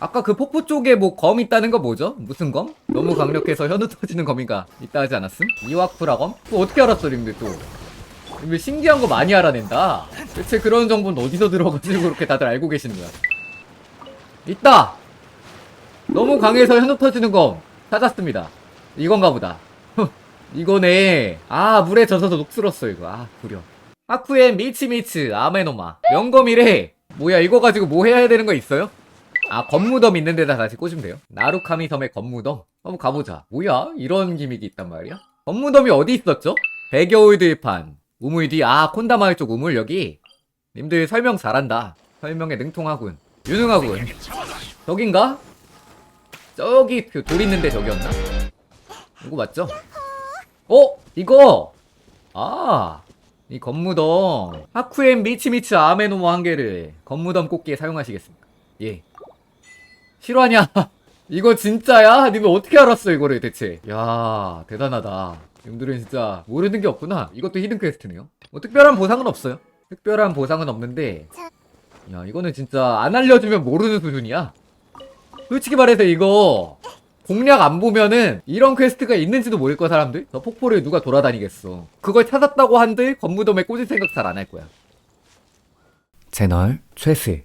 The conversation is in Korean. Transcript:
아까 그 폭포 쪽에 뭐 검 있다는 거 뭐죠? 무슨 검? 너무 강력해서 현우 터지는 검인가 있다 하지 않았음? 이와쿠라 검? 그거 어떻게 알았어 님들 또 님들 신기한 거 많이 알아낸다 대체 그런 정보는 어디서 들어가지고 그렇게 다들 알고 계시는 거야 있다! 너무 강해서 현우 터지는 검 찾았습니다 이건가 보다 이거네 아 물에 젖어서 녹슬었어 이거 아 구려 아쿠엔 미치미츠 아메노마 명검이래 뭐야 이거 가지고 뭐 해야 되는 거 있어요? 아 검무덤 있는 데다 다시 꽂으면 돼요 나루카미 섬의 검무덤 한번 가보자 뭐야 이런 기믹이 있단 말이야 검무덤이 어디 있었죠? 백여울 들판 우물 뒤 아 콘다마을 쪽 우물 여기 님들 설명 잘한다 설명에 능통하군 유능하군 저긴가? 저기 그 돌 있는데 저기였나? 이거 맞죠? 어? 이거! 아! 이 건무덤 하쿠엔 미치미츠 아메노모 한 개를 건무덤 꽂기에 사용하시겠습니까? 예 실화냐? 이거 진짜야? 님들 어떻게 알았어 이거를 대체? 야 대단하다. 님들은 진짜 모르는 게 없구나. 이것도 히든 퀘스트네요. 뭐 특별한 보상은 없어요. 특별한 보상은 없는데. 야 이거는 진짜 안 알려주면 모르는 수준이야. 솔직히 말해서 이거 공략 안 보면은 이런 퀘스트가 있는지도 모를 거야 사람들. 저 폭포를 누가 돌아다니겠어. 그걸 찾았다고 한들 건무덤에 꽂을 생각 잘 안 할 거야. 채널 최스